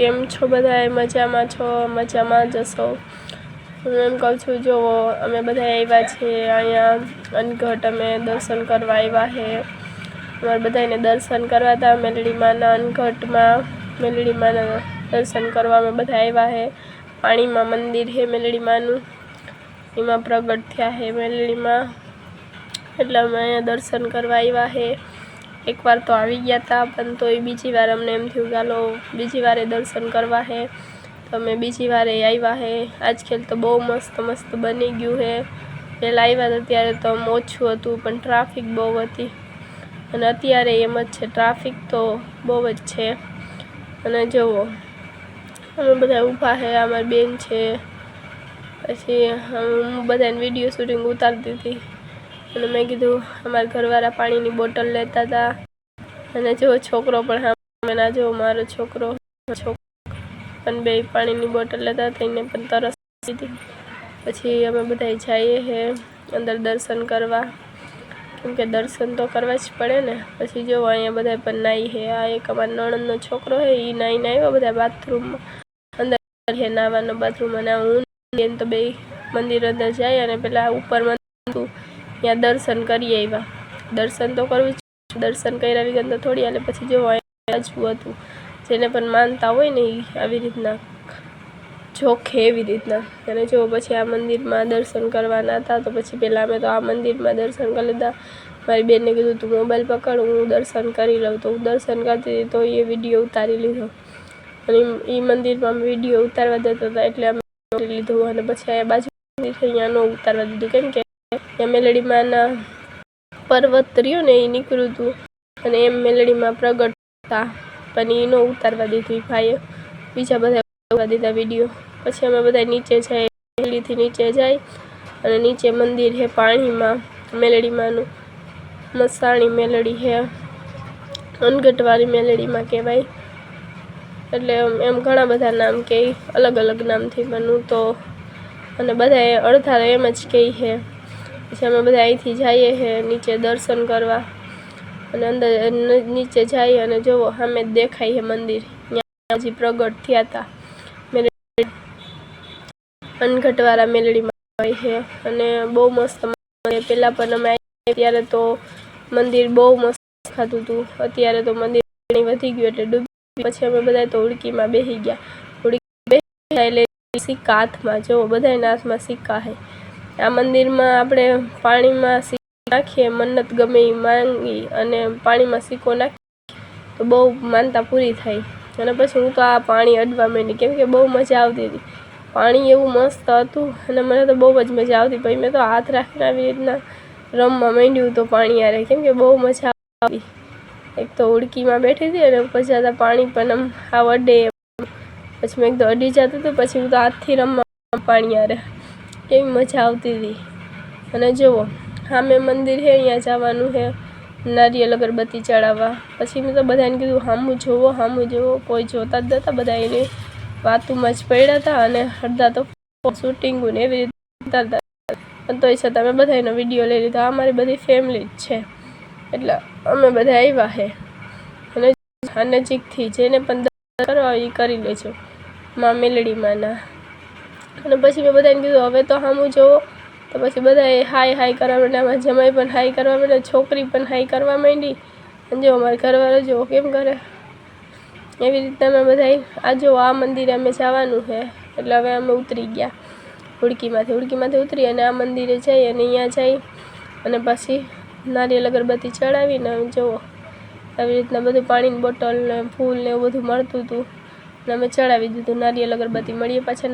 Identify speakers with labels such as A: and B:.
A: કેમ છો બધા મજામાં છો? મજામાં જશો હું એમ કહું છું, જો અમે બધા આવ્યા છીએ અહીંયા, અનઘટ અમે દર્શન કરવા આવ્યા છે અમારે બધાને દર્શન કરવા હતા, મેલડીમાના અનઘટમાં, મેલડીમાના દર્શન કરવા અમે બધા આવ્યા છે પાણીમાં મંદિર છે મેલડીમાનું. એમાં પ્રગટ થયા છે મેલડીમાં. એટલે અમે અહીંયા દર્શન કરવા આવ્યા છે એકવાર તો આવી ગયા હતા પણ તોય બીજી વાર અમને એમ થયું ચાલો બીજી વારે દર્શન કરવા હે. તો અમે બીજી વારે આવ્યા હે. આજકાલ તો બહુ મસ્ત મસ્ત બની ગયું હે. પહેલાં આવ્યા હતા, ત્યારે તો આમ ઓછું હતું, પણ ટ્રાફિક બહુ હતી. અને અત્યારે એમ જ છે, ટ્રાફિક તો બહુ જ છે. અને જુઓ, અમે બધા ઊભા છે અમારી બેન છે. પછી હું બધાને વીડિયો શૂટિંગ ઉતારતી હતી. અને મેં કીધું અમારા ઘરવાળા પાણીની બોટલ લેતા હતા. અને જો છોકરો પણ હા ના જો મારો છોકરો છોકરો. પણ બે પાણીની બોટલ લેતા હતા, એને પણ તરસ લીધી પછી અમે બધા જઈએ હે, અંદર દર્શન કરવા. કેમ કે દર્શન તો કરવા જ પડે ને. પછી જો અહીંયા બધા પણ નાઈ હે. આ એક અમારા નણંદનો છોકરો છે એ નાઈને આવ્યો બધા બાથરૂમમાં. અંદર હે નાવાનો બાથરૂમ અને હું તો બે મંદિર અંદર જાય અને પેલા ઉપર મંદિર ત્યાં દર્શન કરી આવ્યા. દર્શન તો કરવું જ દર્શન કર્યા વગર તો થોડી હાલે. પછી જો આજવું હતું, જેને પણ માનતા હોય ને આવી રીતના જોખે એવી રીતના. અને જો પછી આ મંદિરમાં દર્શન કરવાના હતા, તો પછી પહેલાં અમે તો આ મંદિરમાં દર્શન કરી લીધા. મારી બેનને કીધું, તું મોબાઈલ પકડ, હું દર્શન કરી લઉં. તો હું દર્શન કરતી હતી, તો એ વીડિયો ઉતારી લીધો. અને એ મંદિરમાં અમે વીડિયો ઉતારવા દેતા હતા, એટલે અમે લીધો. અને પછી આ બાજુ અહીંયા ન ઉતારવા દીધું. કેમ કે ત્યાં મેલડીમાંના પર્વત રહ્યો ને એ નીકળ્યું હતું અને એમ મેલડીમાં પ્રગટ હતા પણ એ ન ઉતારવા દીધી ભાઈએ. બીજા બધા ઉતારવા દીધા વીડિયો. પછી અમે બધા નીચે જાય મેલડીથી નીચે જાય અને નીચે મંદિર છે પાણીમાં. મેલડીમાંનું મસાણી મેલડી છે અનગઢવાળી મેલડીમાં કહેવાય. એટલે એમ ઘણા બધા નામ કહે અલગ અલગ નામથી બનવું તો. અને બધાએ અડધા એમ જ કહે છે પછી અમે બધા અહીંથી જઈએ છે નીચે દર્શન કરવા. અને અંદર નીચે જઈએ અને જોવો, સામે દેખાય છે મંદિર. હજી પ્રગટ થયા હતા અનઘટવાળા મેલડીમાં હોય છે અને બહુ મસ્ત પહેલાં પણ અમે ત્યારે તો મંદિર બહુ મસ્ત દેખાતું હતું. અત્યારે તો મંદિર વધી ગયું એટલે ડૂબી પછી અમે બધા તો ઉડકીમાં બેસી ગયા. ઉડકી બેસી એટલે સિક્કા હાથમાં. જુઓ બધાના હાથમાં સિક્કા છે આ મંદિરમાં આપણે પાણીમાં સિક્કો નાખીએ, મન્નત ગમે એ માંગી અને પાણીમાં સિક્કો નાખીએ, તો બહુ માનતા પૂરી થાય. અને પછી હું તો આ પાણી અડવા માંડી, કેમ કે બહુ મજા આવતી હતી. પાણી એવું મસ્ત હતું અને મને તો બહુ જ મજા આવતી, પછી મેં તો હાથ રાખીને આવી રીતના રમવા માંડ્યું તો પાણી આરે કેમ કે બહુ મજા આવી એક તો ઉડકીમાં બેઠી હતી અને પછી આ પાણી પણ આમ આ વડે પછી મેં તો અડી જતું હતું, પછી હું તો હાથથી રમવા પાણી આરે કેવી મજા આવતી હતી. અને જુઓ સામે મંદિર છે, અહીંયા જવાનું છે નારિયેલ અગરબત્તી ચડાવવા. પછી મેં તો બધાને કીધું સામું જોવો સામું જોવો કોઈ જોતા જ નહોતા, બધા એને વાતુમાં જ પડ્યા હતા અને અડધા તો શૂટિંગ ને એવી રીતે ઉતારતા પણ તોય છતાં અમે બધા એનો વીડિયો લઈ લીધો. અમારી બધી ફેમિલી જ છે. એટલે અમે બધા આવ્યા છે. અને નજીકથી જેને પણ કરવા એ કરી લેજો. મા મેલડીમાંના અને પછી મેં બધાને કીધું, હવે તો સામું જોવો. તો પછી બધાએ હાય હાય કરવા માંડ્યા. અમારા જમાઈ પણ હાય કરવા માંડ્યા, છોકરી પણ હાય કરવા માંડી. અને જો અમારા ઘરવાળા જો કેમ કરે? એવી રીતના અમે બધાએ, આ જો આ મંદિરે અમે જવાનું છે એટલે હવે અમે ઉતરી ગયા હુડકીમાંથી હુડકીમાંથી ઉતરી અને આ મંદિરે જઈ અને અહીંયા જઈ અને પછી નારિયેલ અગરબત્તી ચડાવીને જુઓ. આવી રીતના બધું પાણીની બોટલ ને ફૂલ ને એવું બધું મળતું હતું. અને અમે ચડાવી દીધું. નારિયેલ અગરબત્તી મળીએ પાછા